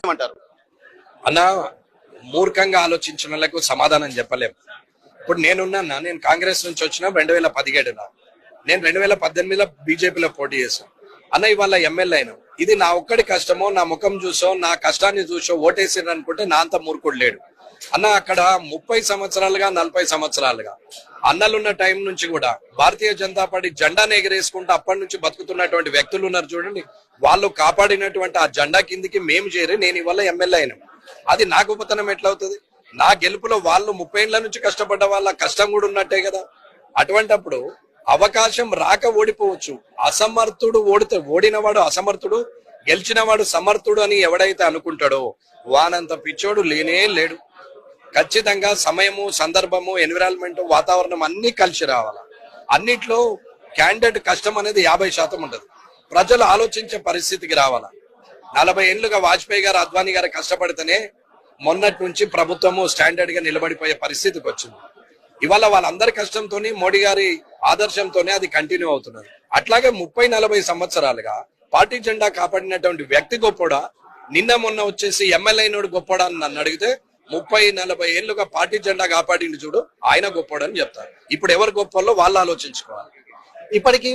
ఏమంటారు? అన్న మూర్ఖంగా ఆలోచించిన వాళ్ళకు సమాధానం చెప్పలేము ఇప్పుడు నేనున్నా నేను కాంగ్రెస్ నుంచి వచ్చిన రెండు వేల పదిహేడున. నేను రెండు వేల పద్దెనిమిదిలో బీజేపీలో పోటీ చేశాను అన్న ఇవాళ ఎమ్మెల్యే అయినా. ఇది నా ఒక్కడి కష్టమో నా ముఖం చూసో నా కష్టాన్ని చూసో ఓటేసారు అనుకుంటే నా అంత మూర్ఖుడు లేడు. అన్న అక్కడ ముప్పై సంవత్సరాలుగా నలభై సంవత్సరాలుగా అన్నలున్న టైం నుంచి కూడా భారతీయ జనతా పార్టీ జెండాను ఎగరేసుకుంటూ అప్పటి నుంచి బతుకుతున్నటువంటి వ్యక్తులు ఉన్నారు చూడండి. వాళ్ళు కాపాడినటువంటి ఆ జెండా కిందికి మేము చేరి నేను ఇవాళ ఎమ్మెల్యే అయినా. అది నా గొప్పతనం ఎట్లవుతుంది? నా గెలుపులో వాళ్ళు ముప్పై ఏళ్ళ నుంచి కష్టపడ్డ వాళ్ళ కష్టం కూడా ఉన్నట్టే కదా. అటువంటప్పుడు అవకాశం రాక ఓడిపోవచ్చు. అసమర్థుడు ఓడితే ఓడినవాడు అసమర్థుడు గెలిచినవాడు సమర్థుడు అని ఎవడైతే అనుకుంటాడో వానంత పిచ్చోడు లేనే లేడు. ఖచ్చితంగా సమయము సందర్భము ఎన్విరాన్మెంట్ వాతావరణం అన్ని కలిసి రావాలి? అన్నిట్లో క్యాండిడేట్ కష్టం అనేది యాభై శాతం ఉండదు. ప్రజలు ఆలోచించే పరిస్థితికి రావాల? నలభై ఏళ్ళుగా వాజ్పేయి గారు అద్వానీ గారు కష్టపడితేనే మొన్నటి నుంచి ప్రభుత్వము స్టాండర్డ్గా నిలబడిపోయే పరిస్థితికి వచ్చింది. ఇవాళ వాళ్ళందరి కష్టంతోని మోడీ గారి ఆదర్శంతోనే అది కంటిన్యూ అవుతున్నది. అట్లాగే ముప్పై నలభై సంవత్సరాలుగా పార్టీ జెండా కాపాడినటువంటి వ్యక్తి గొప్పడా నిన్న మొన్న వచ్చేసి ఎమ్మెల్యే నోడు గొప్పోడా అని నన్ను అడిగితే ముప్పై నలభై ఏళ్ళుగా పార్టీ జెండా కాపాడింది చూడు ఆయన గొప్పడని చెప్తారు. ఇప్పుడు ఎవరు గొప్పలో వాళ్ళు ఆలోచించుకోవాలి. ఇప్పటికీ